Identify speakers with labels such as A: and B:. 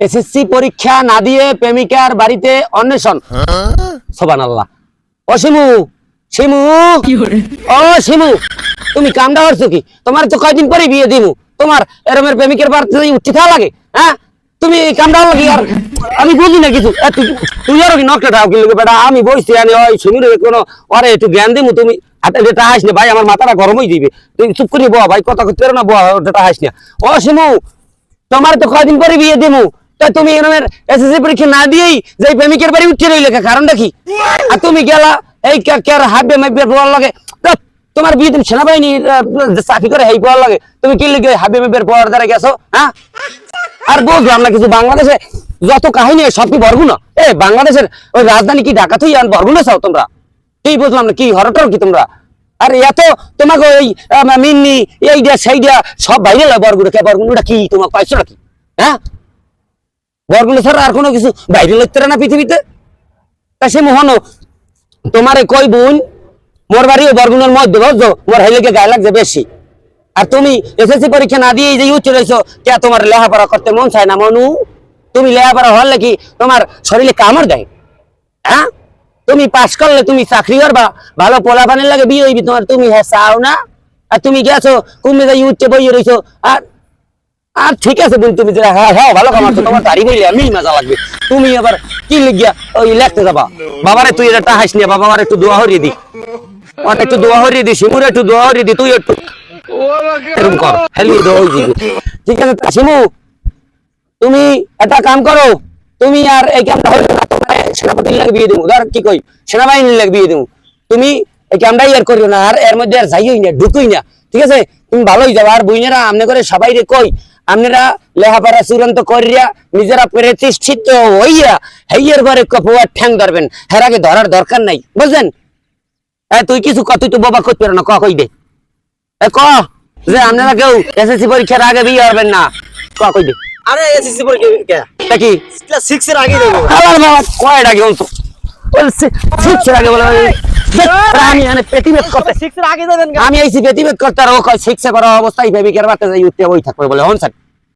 A: SSC পরীক্ষা না দিয়ে প্রেমিকার বাড়িতে অন্বেষণ। সোবান আল্লাহ ও শিমু শিমু। ও শিমু তুমি কামটা করছ কি? তোমার তো কয়দিন পরে বিয়ে দিমু তোমার এরমের প্রেমিকের বাড়িতে উঠতে থাকা লাগে হ্যাঁ? তুমি কামটা লাগি আর? আমি বুঝি না কিছু। তুই- আর কি নকটা ঠাও কিলো বেটা আমি বসছি আমি ওই শিমুর কোনো আরে একটু জ্ঞান দিমু তুমি। হাতে যেটা হাস না ভাই আমার মাথাটা গরমই দিবে। তুমি চুপ করে বয়া ভাই কথা করতে পারো না বয়া যেটা হাস না। ও শিমু তোমার তো কয়দিন পরে বিয়ে দিমু তা তুমি এরমের এসএসসি পরীক্ষা না দিয়েই যে প্রেমিকের বাড়ি উঠে রইলে? কারণটা কি? আর তুমি গেলা এই কে- কে হাববে মাইবে বলার লাগে? তোমার বিয়ে তুমি সেনাবাহিনী চাকরি করে হেই পড়ার লাগে? তুমি কি লিখে হাববে মাইবের পড়ার দ্বারা গেছো হ্যাঁ? আর বুঝলাম না কিছু বাংলাদেশে যত কাহিনী সব কি বরগুনা? এ বাংলাদেশের ওই রাজধানী কি ঢাকা তুই বরগুনা চাও তোমরা? কি বুঝলাম না কি হরটর কি তোমরা? আর এত তোমাকে ওই মিন্নি এইটা সেইটা সব বাইরে বরগুনা। কে বরগুনাটা কি? তোমাকে পাইছো নাকি? হ্যাঁ? বরগুনা ছাড়া আর কোনো কিছু বাইরে লইতে না পৃথিবীতে? তা সে মোহন তোমারে কই বোন, মোর বাড়িও বরগুনার মধ্যে বুঝছ মোর হাইলেকে গায়ে লাগছে বেশি। আর তুমি এসএসসি পরীক্ষা না দিয়ে যে ইউজ রয়েছো, কে তোমার লেখাপড়া করতে মন চায় না মনু? তুমি লেখাপড়া হলে কি তোমার শরীরে কামড় দেয়। হ্যাঁ? তুমি পাস করলে তুমি চাকরি করবা, ভালো পোলা পানের লাগে বিয়ে হইবি, তোমার তুমি হ্যাঁ চাও না। আর তুমি গেছো কুমে যাই উঠতে বইয়ে রইছো, আর আর ঠিক আছে বোন তুমি যেটা হ্যাঁ হ্যাঁ ভালো কামাচ্ছো তোমার তারি বইলে আমি মজা লাগবে। তুমি আবার কি লিখিয়া ওই লেখতে যাবা? বাবারে, তুই এটা হাস নিয়ে বাবা একটু দোয়া হরিয়ে দি। আমার একটু দোয়া হরিয়ে দি শিমুর একটু দোয়া হরিয়ে দি, তুই একটু এরকম কর। হেলি দোয়া ঠিক আছে, তা তুমি একটা কাম করো, তুমি আর এই হইল না, তোমার সেনাপতির লাগে বিয়ে দেবো ধর, কি কই, সেনাবাহিনীর লাগে বিয়ে তুমি এই কামটাই আর করিও না, আর এর মধ্যে আর যাইই না, ঢুকুই না। ঠিক আছে, তুমি ভালোই যাও, আর বইনেরা আমনে করে সবাই রে কই আপনারা লেখাপড়া চূড়ান্ত করিয়া নিজেরা প্রতিষ্ঠিত হইয়া হেইয়ের ঘরে কপুয়ার ঠ্যাং ধরবেন। হের আগে ধরার দরকার নাই বুঝলেন? তুই কিছু কত তুই বোবা করতে পারো না ক কই দে এ ক? যে আপনারা কেউ এসএসসি পরীক্ষার আগে বিয়ে করবেন না ক কই দে
B: আরে এসএসসি পরীক্ষা কে? ক্লাস 6 এর আগে দেবো।
A: আবার বাবা কয়টা কি বলছো আগে বলে আমি এখানে পেটিবেট করতে
B: 6 এর আগে দেবেন
A: আমি এই পেটিবেদ করতে আর ও কয় শিখছে করা অবস্থায় বেবি কের যাই উঠতে বই থাকবে বলে হন স্যার